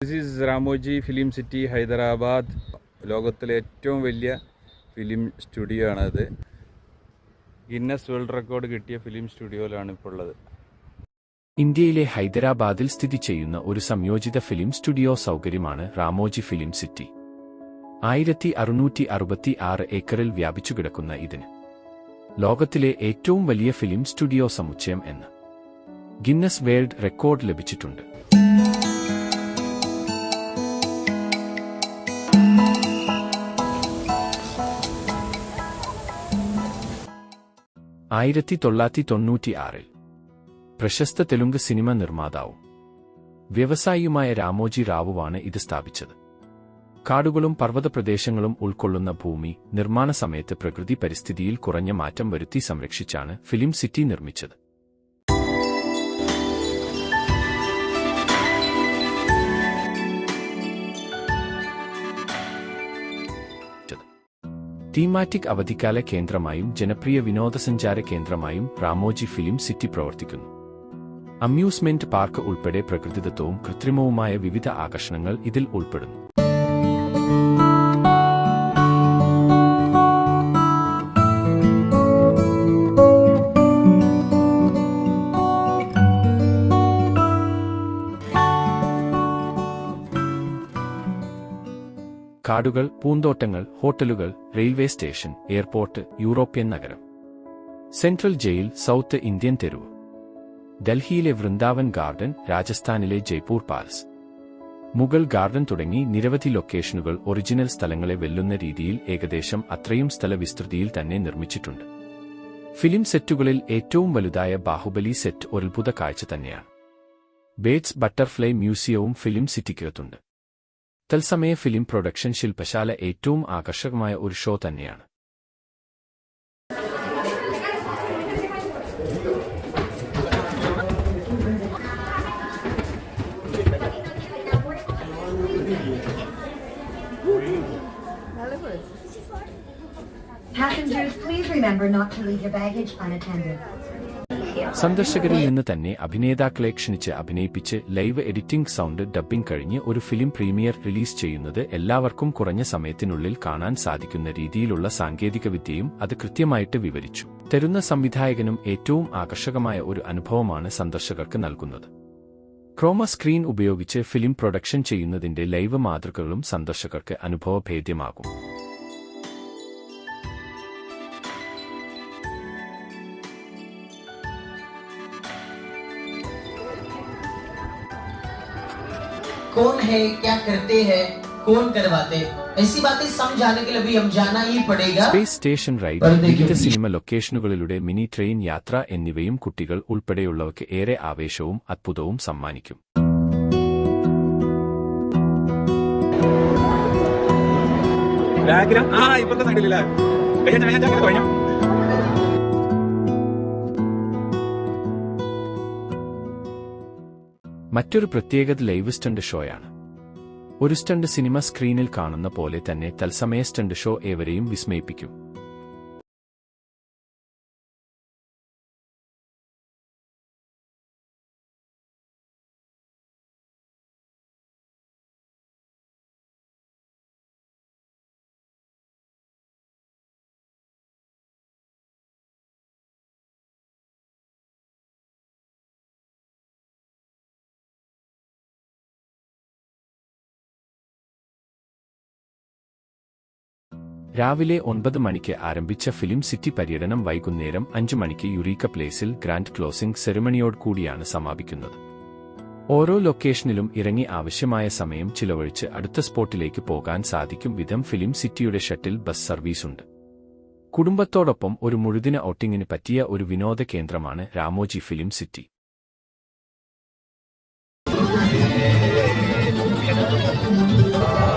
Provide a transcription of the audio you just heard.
This is Ramoji film city Hyderabad ലോകത്തിലെ ഏറ്റവും വലിയ ഫിലിം സ്റ്റുഡിയോ ആണത്. ഗിന്നസ് വേൾഡ് റെക്കോർഡ് കിട്ടിയ ഫിലിം സ്റ്റുഡിയോയിലാണ് ഇപ്പോൾ ഉള്ളത്. ഇന്ത്യയിലെ ഹൈദരാബാദിൽ സ്ഥിതി ചെയ്യുന്ന ഒരു സംയോജിത ഫിലിം സ്റ്റുഡിയോ സൗകര്യമാണ് റാമോജി ഫിലിം സിറ്റി ആയിരത്തി അറുന്നൂറ്റി അറുപത്തി ആറ് ഏക്കറിൽ വ്യാപിച്ചു കിടക്കുന്ന ഇതിന് ലോകത്തിലെ ഏറ്റവും വലിയ ഫിലിം സ്റ്റുഡിയോ സമുച്ചയം എന്ന് ഗിന്നസ് വേൾഡ് റെക്കോർഡ് ലഭിച്ചിട്ടുണ്ട്. ആയിരത്തി തൊള്ളായിരത്തി തൊണ്ണൂറ്റിയാറിൽ പ്രശസ്ത തെലുങ്ക് സിനിമ നിർമ്മാതാവും വ്യവസായിയുമായ രാമോജി റാവുവാണ് ഇത് സ്ഥാപിച്ചത്. കാടുകളും പർവതപ്രദേശങ്ങളും ഉൾക്കൊള്ളുന്ന ഭൂമി നിർമ്മാണ സമയത്ത് പ്രകൃതി പരിസ്ഥിതിയിൽ കുറഞ്ഞ മാറ്റം വരുത്തി സംരക്ഷിച്ചാണ് ഫിലിം സിറ്റി നിർമ്മിച്ചത്. തീമാറ്റിക് അവധിക്കാല കേന്ദ്രമായും ജനപ്രിയ വിനോദസഞ്ചാര കേന്ദ്രമായും റാമോജി ഫിലിം സിറ്റി പ്രവർത്തിക്കുന്നു. അമ്യൂസ്മെന്റ് പാർക്ക് ഉൾപ്പെടെ പ്രകൃതിദത്തവും കൃത്രിമവുമായ വിവിധ ആകർഷണങ്ങൾ ഇതിൽ ഉൾപ്പെടുന്നു. കാടുകൾ പൂന്തോട്ടങ്ങൾ ഹോട്ടലുകൾ റെയിൽവേ സ്റ്റേഷൻ എയർപോർട്ട് യൂറോപ്യൻ നഗരം. സെൻട്രൽ ജയിൽ സൗത്ത് ഇന്ത്യൻ തെരുവ്. ഡൽഹിയിലെ വൃന്ദാവൻ ഗാർഡൻ രാജസ്ഥാനിലെ ജയ്പൂർ പാലസ് മുഗൾ ഗാർഡൻ തുടങ്ങി നിരവധി ലൊക്കേഷനുകൾ ഒറിജിനൽ സ്ഥലങ്ങളെ വെല്ലുന്ന രീതിയിൽ ഏകദേശം അത്രയും സ്ഥലവിസ്തൃതിയിൽ തന്നെ നിർമ്മിച്ചിട്ടുണ്ട്. ഫിലിം സെറ്റുകളിൽ ഏറ്റവും വലുതായ ബാഹുബലി സെറ്റ് ഒരത്ഭുത കാഴ്ച തന്നെയാണ്. ബേറ്റ്സ് ബട്ടർഫ്ലൈ മ്യൂസിയവും ഫിലിം സിറ്റിക്കകത്തുണ്ട്. തത്സമയ ഫിലിം പ്രൊഡക്ഷൻ ശില്പശാല ഏറ്റവും ആകർഷകമായ ഒരു ഷോ തന്നെയാണ് Passengers, please remember not to leave your baggage unattended. സന്ദർശകരിൽ നിന്ന് തന്നെ അഭിനേതാക്കളെ ക്ഷണിച്ച് അഭിനയിപ്പിച്ച് ലൈവ് എഡിറ്റിംഗ് സൗണ്ട് ഡബ്ബിംഗ് കഴിഞ്ഞ് ഒരു ഫിലിം പ്രീമിയർ റിലീസ് ചെയ്യുന്നത് എല്ലാവർക്കും കുറഞ്ഞ സമയത്തിനുള്ളിൽ കാണാൻ സാധിക്കുന്ന രീതിയിലുള്ള സാങ്കേതികവിദ്യയും അത് കൃത്യമായിട്ട് വിവരിച്ചു. തരുന്ന സംവിധായകനും ഏറ്റവും ആകർഷകമായ ഒരു അനുഭവമാണ് സന്ദർശകർക്ക് നൽകുന്നത്. ക്രോമ സ്ക്രീൻ ഉപയോഗിച്ച് ഫിലിം പ്രൊഡക്ഷൻ ചെയ്യുന്നതിന്റെ ലൈവ് മാതൃകകളും സന്ദർശകർക്ക് അനുഭവഭേദ്യമാകും. कौन है क्या करते हैं कौन करवाते ऐसी बातें समझाने के लिए भी हम जाना ही पड़ेगा സ്പേസ് സ്റ്റേഷൻ റൈഡ് വെറുതെ വിവിധ സിനിമ ലൊക്കേഷനുകളിലൂടെ മിനി ട്രെയിൻ യാത്ര എന്നിവയും കുട്ടികൾ ഉൾപ്പെടെയുള്ളവർക്ക് ഏറെ ആവേശവും അത്ഭുതവും സമ്മാനിക്കും ബാക്ക്ഗ്രൗണ്ട് ആ ഇപ്പോഴത്തെ സൈഡിലില്ല കഴിഞ്ഞു മറ്റൊരു പ്രത്യേകത ലൈവ് സ്റ്റണ്ട് ഷോയാണ്. ഒരു സ്റ്റണ്ട് സിനിമ സ്ക്രീനിൽ കാണുന്ന പോലെ തന്നെ തത്സമയ സ്റ്റണ്ട് ഷോ ഏവരെയും വിസ്മയിപ്പിക്കും. രാവിലെ ഒൻപത് മണിക്ക് ആരംഭിച്ച ഫിലിം സിറ്റി പര്യടനം വൈകുന്നേരം അഞ്ചു മണിക്ക് യുറീക്ക പ്ലേസിൽ ഗ്രാൻഡ് ക്ലോസിംഗ് സെറിമണിയോട് കൂടിയാണ് സമാപിക്കുന്നത്. ഓരോ ലൊക്കേഷനിലും ഇറങ്ങി ആവശ്യമായ സമയം ചിലവഴിച്ച് അടുത്ത സ്പോട്ടിലേക്ക് പോകാൻ സാധിക്കും വിധം ഫിലിം സിറ്റിയുടെ ഷട്ടിൽ ബസ് സർവീസുണ്ട്. കുടുംബത്തോടൊപ്പം ഒരു മുഴുദിന ഔട്ടിങ്ങിന് പറ്റിയ ഒരു വിനോദ കേന്ദ്രമാണ് രാമോജി ഫിലിം സിറ്റി. ആ